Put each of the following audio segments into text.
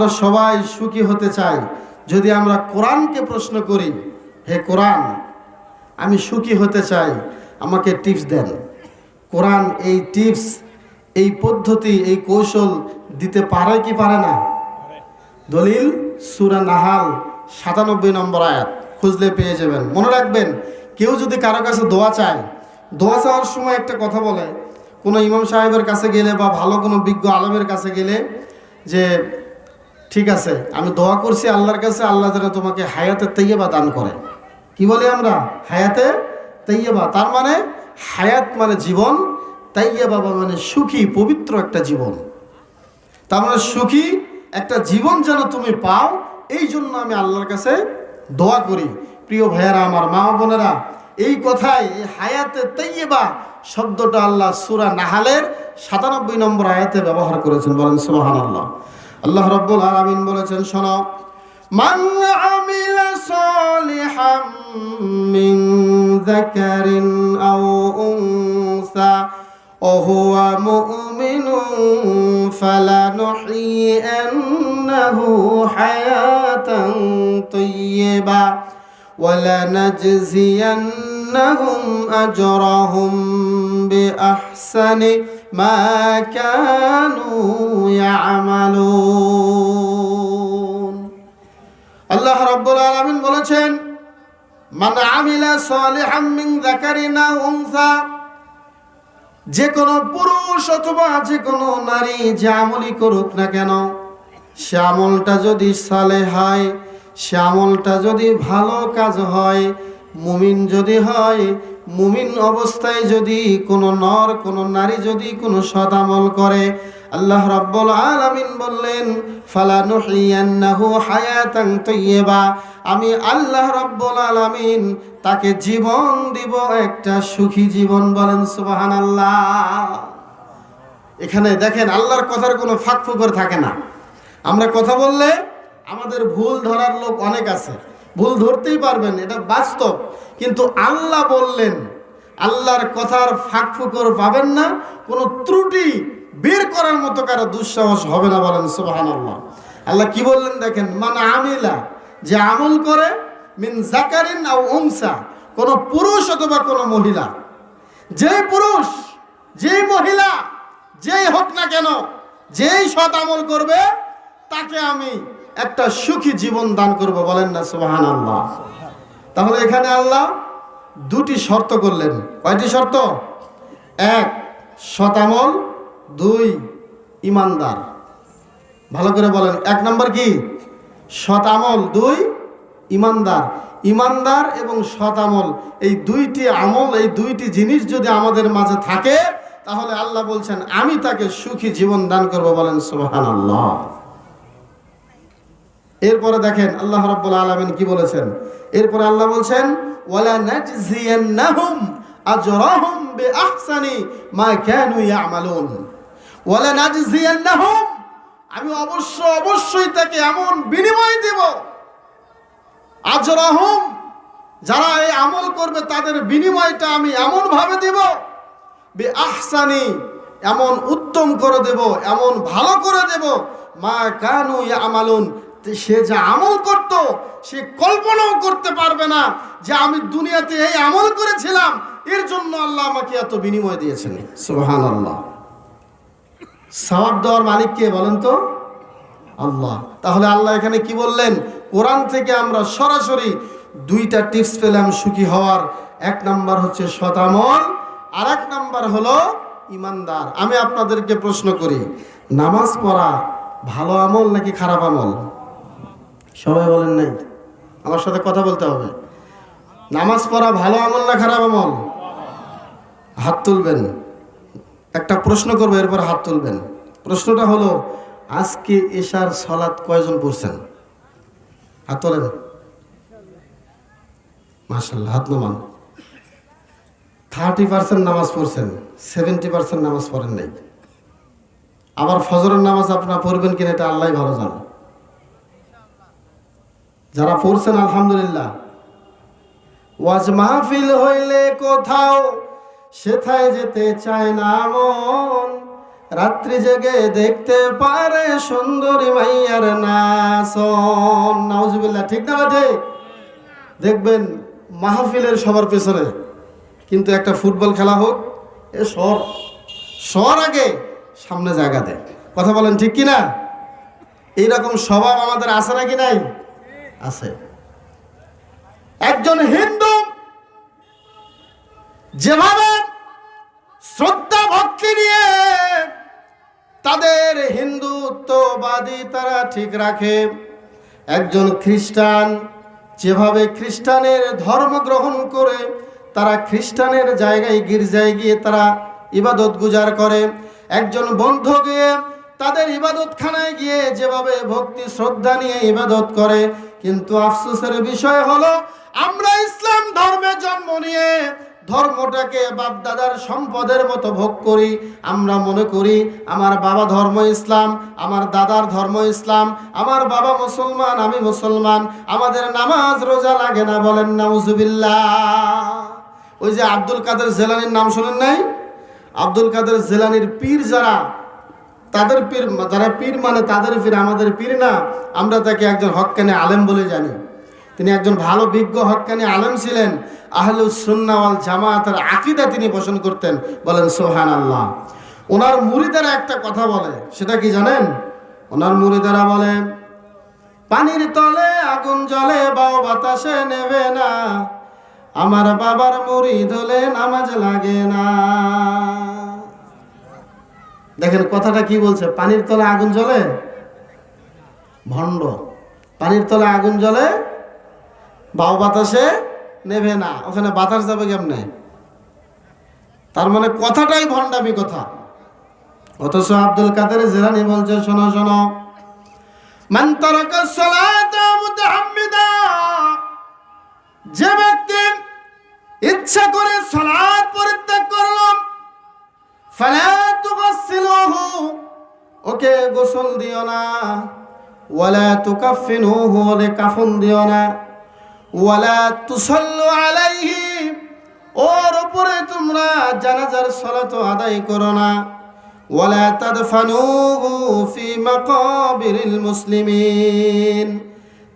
আমরা সবাই সুখী হতে চাই। যদি আমরা কোরআনকে প্রশ্ন করি, হে কোরআন, আমি সুখী হতে চাই আমাকে টিপস দেন। কোরআন এই টিপস, এই পদ্ধতি, এই কৌশল দিতে পারে কি পারে না? দলিল, সুরা নাহাল, সাতানব্বই নম্বর আয়াত, খুঁজলে পেয়ে যাবেন। মনে রাখবেন, কেউ যদি কারও কাছে দোয়া চায়, দোয়া চাওয়ার সময় একটা কথা বলে। কোনো ইমাম সাহেবের কাছে গেলে বা ভালো কোনো বিজ্ঞ আলমের কাছে গেলে যে ঠিক আছে, আমি দোয়া করছি আল্লাহর কাছে, আল্লাহ যেন তোমাকে হায়াতে তৈয়বা দান করে। কি বলি আমরা? হায়াতে তৈয়বা, তার মানে হায়াত মানে জীবন তাইয়াবা মানে সুখী, পবিত্র একটা জীবন। তার মানে সুখী একটা জীবন যেন তুমি পাও, এই জন্য আমি আল্লাহর কাছে দোয়া করি। প্রিয় ভাইয়ারা, আমার মা বোনেরা, এই কথায় এই হায়াতে তৈয়বা শব্দটা আল্লাহ সুরা নাহালের সাতানব্বই নম্বর আয়াতে ব্যবহার করেছেন। বলেন সুবাহান আল্লাহ আল্লাহ রব্বুল আলমিন বলেছেন শোনো মান আমিলা সালিহাম মিন যাকারিন আও উনসা وهو مؤمن فلنحيينه حياة طيبة ولنجزينهم أجرهم بأحسن ما كانوا يعملون الله رب العالمين বলেছেন من عمل صالحا من ذكر أو أنثى যে কোনো পুরুষ অথবা যে কোনো নারী যে আমলই করুক না কেন সে আমলটা যদি সালে হয় সে আমলটা যদি ভালো কাজ হয় মুমিন যদি হয়, মুমিন অবস্থায় যদি কোনো নর, কোনো নারী যদি কোনো সৎ আমল করে, আল্লাহ রাব্বুল আলামিন বললেন, ফালা নুহিয়ান্নাহু হায়াতান তাইয়্যিবা আমি আল্লাহ রাব্বুল আলামিন তাকে জীবন দিব একটা সুখী জীবন বলেন সুবহানাল্লাহ। এখানে দেখেন আল্লাহর কথার কোনো ফাঁক ফুকর থাকে না। আমরা কথা বললে আমাদের ভুল ধরার লোক অনেক আছে। ভুল ধরতেই পারবেন, এটা বাস্তব। কিন্তু আল্লাহ বললেন, আল্লাহর কথার ফাঁক ফুকর পাবেন না, কোনো ত্রুটি বের করার মতো কারও দুঃসাহস হবে না বলেন সুবাহান আল্লাহ আল্লাহ কি বললেন দেখেন মানে আমিলা, যে আমল করে, মিন জাকারিন আও উংসা কোনো পুরুষ অথবা কোনো মহিলা যেই পুরুষ যেই মহিলা, যেই হোক না কেন, যেই সৎ আমল করবে, তাকে আমি একটা সুখী জীবন দান করব, বলেন না সুবাহান আল্লাহ তাহলে এখানে আল্লাহ দুটি শর্ত করলেন। কয়টি শর্ত? এক শতামল দুই ইমানদার ভালো করে বলেন, এক নম্বর কি? শতামল দুই ইমানদার ইমানদার এবং শতামল এই দুইটি আমল, এই দুইটি জিনিস যদি আমাদের মাঝে থাকে, তাহলে আল্লাহ বলছেন, আমি তাকে সুখী জীবন দান করব, বলেন সুবহান আল্লাহ এরপরে দেখেন আল্লাহ রাব্বুল আলামিন কি বলেছেন? এরপরে আল্লাহ বলছেন, ওয়ালা নাজজিয়ান্নাহুম আজরাহুম বিআহসানি মা কানু ইয়ামালুন। ওয়ালা নাজজিয়ান্নাহুম, আমি অবশ্য অবশ্যই তাকে এমন বিনিময় দেব, আজরাহুম, যারা এই আমল করবে তাদের বিনিময়টা আমি এমন ভাবে দেব বে আহসানি এমন উত্তম করে দেব, এমন ভালো করে দেব, মা কানু আমালুন সে যা আমল করত, সে কল্পনাও করতে পারবে না যে আমি দুনিয়াতে এই আমল করেছিলাম, এর জন্য আল্লাহ আমাকে এত বিনিময় দিয়েছেন। সুবহান আল্লাহ সওয়াব দেওয়ার মালিক কে বলেন তো? আল্লাহ। তাহলে আল্লাহ এখানে কি বললেন? কোরআন থেকে আমরা সরাসরি দুইটা টিপস পেলাম সুখী হওয়ার। এক নাম্বার হচ্ছে শতামল আর এক নাম্বার হলো ইমানদার। আমি আপনাদেরকে প্রশ্ন করি, নামাজ পড়া ভালো আমল নাকি খারাপ আমল? সবাই বলেন নাই। আমার সাথে কথা বলতে হবে। নামাজ পড়া ভালো আমল না খারাপ আমল? হাত তুলবেন। একটা প্রশ্ন করব, এরপর হাত তুলবেন। প্রশ্নটা হলো, আজকে এশার সলাৎ কয়জন পড়ছেন? হাত তোলেন। মাসাল্লাহ হাত নামান। থার্টি পার্সেন্ট নামাজ পড়ছেন, সেভেন্টি পার্সেন্ট নামাজ পড়েন নাই। আবার ফজরের নামাজ আপনারা পড়বেন কিনা এটা আল্লাহ ভালো জানে। যারা পড়ছেন, আলহামদুলিল্লাহ। ওয়াজ মাহফিল হইলে কোথাও সেথায় যেতে চায় না মন। রাত্রি জেগে দেখতে পারে সুন্দরী মাইয়ার নাচন। নাউজুবিল্লাহ, ঠিক না ঠিক দেখবেন মাহফিলের সবার পেছনে কিন্তু একটা ফুটবল খেলা হোক, এ সর। সর আগে সামনে জায়গা দেয়। কথা বলেন ঠিক কি না এইরকম স্বভাব আমাদের আছে নাকি নাই? আছে। একজন হিন্দু যেভাবে শ্রদ্ধা ভক্তি নিয়ে তাদের হিন্দুত্ববাদী তারা ঠিক রাখে, একজন খ্রিস্টান যেভাবে খ্রিস্টানের ধর্ম গ্রহণ করে, তারা খ্রিস্টানের জায়গায় গির্জায় গিয়ে তারা ইবাদত গুজার করে। একজন বন্ধ গিয়ে তাদের ইবাদতখানায় গিয়ে যেভাবে ভক্তি শ্রদ্ধা নিয়ে ইবাদত করে কিন্তু আফসোসের বিষয় হলো, আমরা ইসলাম ধর্মে জন্ম নিয়ে ধর্মটাকে বাপ দাদার সম্পদের মতো ভোগ করি। আমরা মনে করি, আমার বাবা ধর্ম ইসলাম, আমার দাদার ধর্ম ইসলাম, আমার বাবা মুসলমান, আমি মুসলমান, আমাদের নামাজ রোজা লাগে না বলেন নাউজুবিল্লাহ। ওই যে আব্দুল কাদের জেলানির নাম শোনেন নাই? আব্দুল কাদের জেলানির পীর যারা তাদের পীর, যারা পীর মানে তাদের পীর, আমাদের পীর না, আমরা তাকে একজন হক্কানি আলেম বলে জানি। তিনি একজন ভালো, বিজ্ঞ, হক্কানি আলেম ছিলেন। আহলুস সুন্নাওয়াল জামাতের আকিদা তিনি পোষণ করতেন, বলেন সোহান আল্লাহ ওনার মুরিদারা একটা কথা বলে, সেটা কি জানেন? ওনার মুরিদারা বলে, পানির তলে আগুন জ্বলে, বাও বাতাসে নেবে না। আমার বাবার মুড়ি ধলে নামাজ লাগে না। দেখেন কথাটা কি বলছে? পানির তলে আগুন জ্বলে? ভণ্ড। পানির তলে আগুন জ্বলে বাউ বাতাসে নেবে না। ওখানে বাতাস যাবে কেমনে? তার মানে কথাটাই ভণ্ডামি কথা। অথচ আব্দুল কাদের জেরানি বলছে, শোনো শোনো। যে ওকে গোসল দিও না। ওয়ালা তুকাফিনুহু ওরে কাফন দিও না। ওয়ালা তুসাল্লু আলাইহি, ওর উপরে তোমরা জানাজার সালাত আদায় করো না। ওয়ালা তাদফানুহু ফি মাকাবিরিল মুসলিমিন,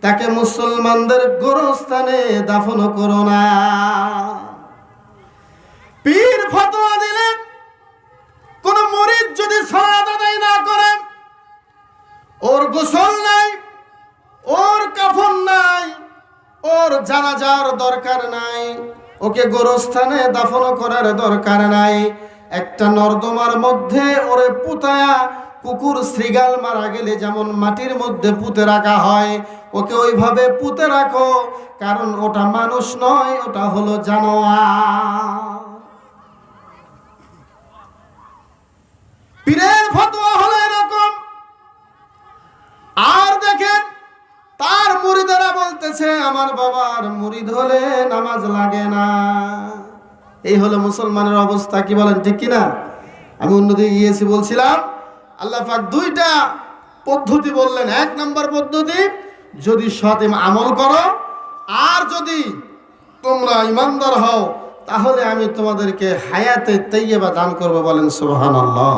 তাকে মুসলমানদের গোরস্থানে দাফন করো না। জানাজার দরকার নাই। ওকে গোরস্থানে দাফন করার দরকার নাই। একটা নর্দমার মধ্যে ওরে পুতায়া কুকুর শ্রীগাল মারা গেলে যেমন মাটির মধ্যে পুঁতে রাখা হয়, ওকে ওইভাবে পুঁতে রাখো, কারণ ওটা মানুষ নয়, ওটা হলো জানোয়ার পীরের ফতোয়া হলো এরকম আর দেখেন তার বলতেছে আমার বাবার মুরিদ হলে নামাজ লাগে না। এই হলো মুসলমানের অবস্থা, কি বলেন, ঠিক কিনা? আমি অন্যদিকে গিয়েছি, বলছিলাম, আল্লাহ পাক দুইটা পদ্ধতি বললেন। এক নম্বর পদ্ধতি, যদি সৎ আমল করো, আর যদি তোমরা ইমানদার হও, তাহলে আমি তোমাদেরকে হায়াতে তৈয়বা দান করব বলেন সুবহানাল্লাহ।